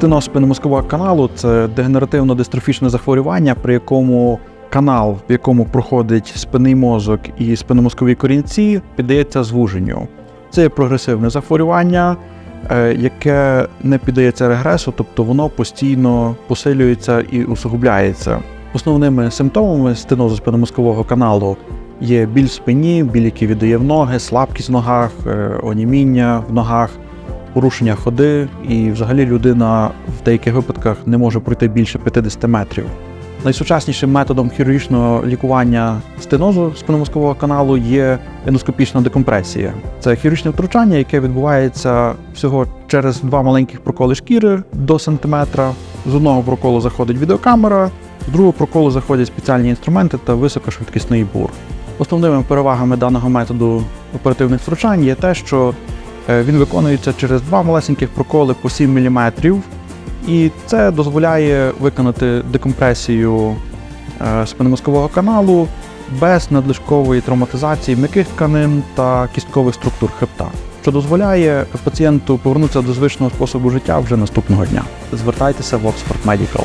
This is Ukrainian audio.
Стеноз спинномозкового каналу це дегенеративно-дистрофічне захворювання, при якому канал, в якому проходить спинний мозок і спинномозкові корінці, піддається звуженню. Це є прогресивне захворювання, е, яке не піддається регресу, тобто воно постійно посилюється і усугубляється. Основними симптомами стенозу спинномозкового каналу є біль в спині, біль, який віддає в ноги, слабкість в ногах, е, оніміння в ногах, порушення ходи, і взагалі людина в деяких випадках не може пройти більше 50 метрів. Найсучаснішим методом хірургічного лікування стенозу спинномозкового каналу є ендоскопічна декомпресія. Це хірургічне втручання, яке відбувається всього через два маленьких проколи шкіри до сантиметра. З одного проколу заходить відеокамера, з другого проколу заходять спеціальні інструменти та високошвидкісний бур. Основними перевагами даного методу оперативних втручань є те, що він виконується через два малесеньких проколи по 7 мм, і це дозволяє виконати декомпресію е, спинномозкового каналу без надлишкової травматизації м'яких тканин та кісткових структур хребта, що дозволяє пацієнту повернутися до звичного способу життя вже наступного дня. Звертайтеся в Oxford Medical.